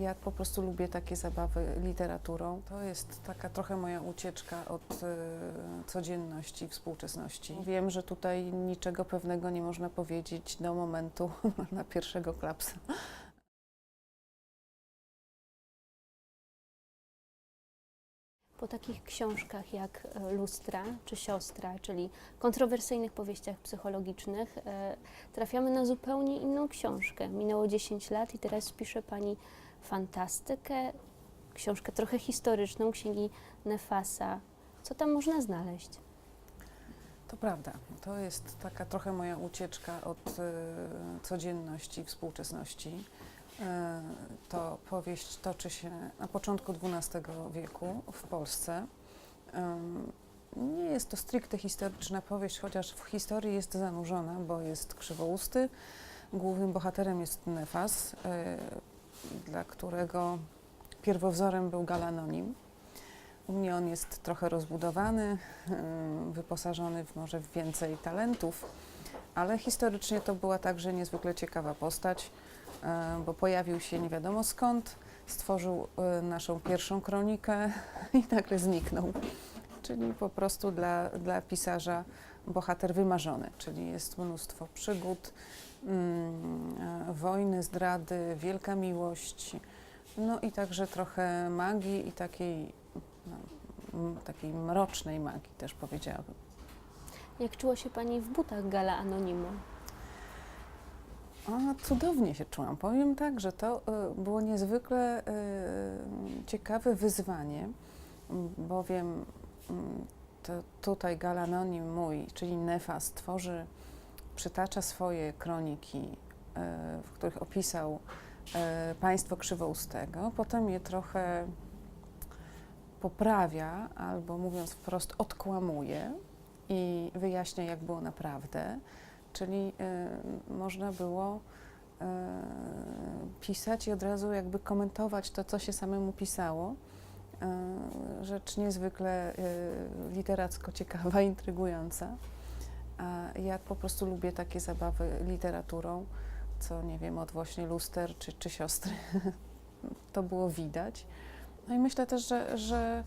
ja po prostu lubię takie zabawy literaturą. To jest taka trochę moja ucieczka od e, codzienności, współczesności. Wiem, że tutaj niczego pewnego nie można powiedzieć do momentu na pierwszego klapsa. Po takich książkach jak e, Lustra czy Siostra, czyli kontrowersyjnych powieściach psychologicznych, e, trafiamy na zupełnie inną książkę. Minęło 10 lat i teraz pisze Pani fantastykę, książkę trochę historyczną, księgi Nefasa. Co tam można znaleźć? To prawda. To jest taka trochę moja ucieczka od e, codzienności, współczesności. E, To powieść toczy się na początku XII wieku w Polsce. Em, Nie jest to stricte historyczna powieść, chociaż w historii jest zanurzona, bo jest krzywousty. Głównym bohaterem jest Nefas, e, dla którego pierwowzorem był Galanonim. U mnie on jest trochę rozbudowany, wyposażony w może w więcej talentów, ale historycznie to była także niezwykle ciekawa postać, e, bo pojawił się nie wiadomo skąd, stworzył e, naszą pierwszą kronikę i nagle zniknął. Czyli po prostu dla, dla pisarza bohater wymarzony, czyli jest mnóstwo przygód, wojny, zdrady, wielka miłość, no i także trochę magii i takiej, no, takiej mrocznej magii też powiedziałabym. Jak czuła się Pani w butach Gala Anonimu? A, cudownie się czułam. Powiem tak, że to y, było niezwykle y, ciekawe wyzwanie, bowiem mm, to tutaj Galanonim mój, czyli Nefas, tworzy, przytacza swoje kroniki, y, w których opisał y, państwo krzywoustego, potem je trochę poprawia, albo mówiąc wprost, odkłamuje i wyjaśnia, jak było naprawdę. Czyli y, można było pisać i od razu jakby komentować to, co się samemu pisało. Rzecz niezwykle literacko ciekawa, intrygująca. A ja po prostu lubię takie zabawy literaturą, co nie wiem, od właśnie luster czy, czy siostry. to było widać. No i myślę też, że, że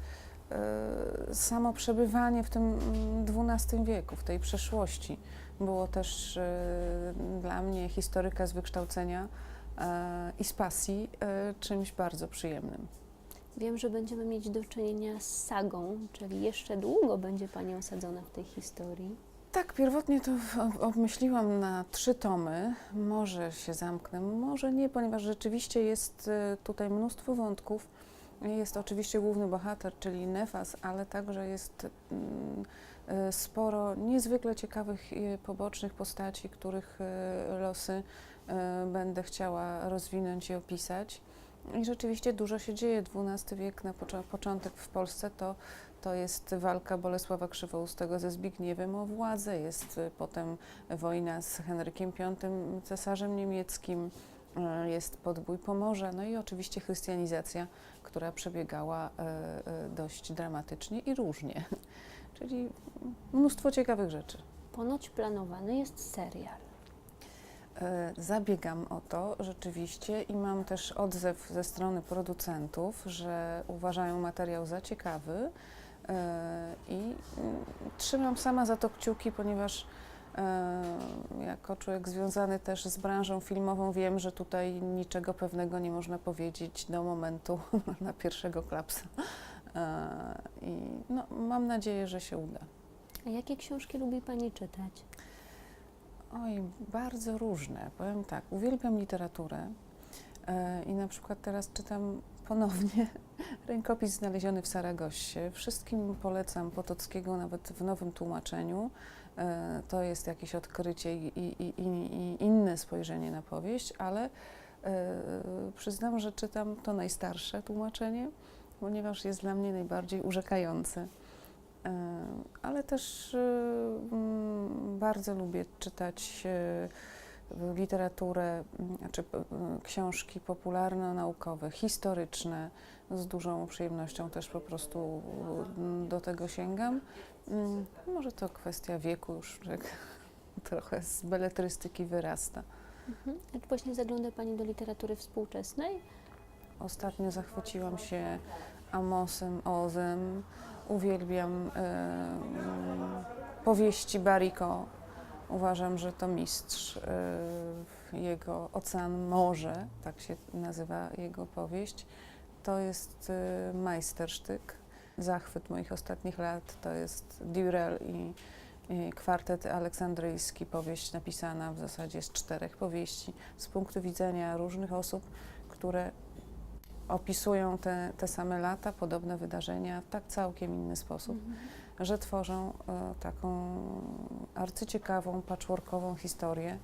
y, samo przebywanie w tym mm, XII wieku, w tej przeszłości, było też y, dla mnie historyka z wykształcenia i z pasji czymś bardzo przyjemnym. Wiem, że będziemy mieć do czynienia z sagą, czyli jeszcze długo będzie Pani osadzona w tej historii. Tak, pierwotnie to ob- obmyśliłam na trzy tomy. Może się zamknę, może nie, ponieważ rzeczywiście jest y, tutaj mnóstwo wątków. Jest oczywiście główny bohater, czyli Nefas, ale także jest mm, y, sporo niezwykle ciekawych y, pobocznych postaci, których losy będę chciała rozwinąć i opisać. I rzeczywiście dużo się dzieje. XII wiek na początek w Polsce to to jest walka Bolesława Krzywoustego ze Zbigniewem o władzę, jest y, potem wojna z Henrykiem V, cesarzem niemieckim, y, jest podbój Pomorza, no i oczywiście chrystianizacja, która przebiegała y, dość dramatycznie i różnie. Czyli mnóstwo ciekawych rzeczy. Ponoć planowany jest serial. Zabiegam o to rzeczywiście i mam też odzew ze strony producentów, że uważają materiał za ciekawy i mm, trzymam sama za to kciuki, ponieważ e, jako człowiek związany też z branżą filmową wiem, że tutaj niczego pewnego nie można powiedzieć do momentu na pierwszego klapsa. E, I no, mam nadzieję, że się uda. A jakie książki lubi Pani czytać? Oj, bardzo różne. Powiem tak, uwielbiam literaturę e, i na przykład teraz czytam ponownie rękopis znaleziony w Saragossie. Wszystkim polecam Potockiego, nawet w nowym tłumaczeniu. E, to jest jakieś odkrycie i, i, i, i inne spojrzenie na powieść, ale e, przyznam, że czytam to najstarsze tłumaczenie, ponieważ jest dla mnie najbardziej urzekające. E, Ale też e, bardzo lubię czytać e, literaturę, mm, p- e, książki popularno-naukowe, historyczne. Z dużą przyjemnością też po prostu mm, do tego sięgam. Mm, Może to kwestia wieku już, że trochę z beletrystyki wyrasta. Mhm. Jak właśnie zagląda Pani do literatury współczesnej? ostatnio zachwyciłam się Amosem Ozem. Uwielbiam powieści Bariko. Uważam, że to mistrz. e, jego Ocean Morze, tak się nazywa jego powieść. To jest e, majstersztyk. Zachwyt moich ostatnich lat to jest Durel i kwartet aleksandryjski, powieść napisana w zasadzie z czterech powieści z punktu widzenia różnych osób, które opisują te, te same lata, podobne wydarzenia w tak całkiem inny sposób, że tworzą e, taką arcyciekawą, patchworkową historię,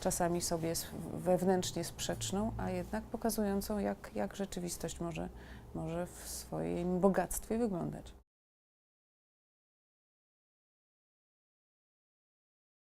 czasami sobie wewnętrznie sprzeczną, a jednak pokazującą, jak, jak rzeczywistość może, może w swoim bogactwie wyglądać.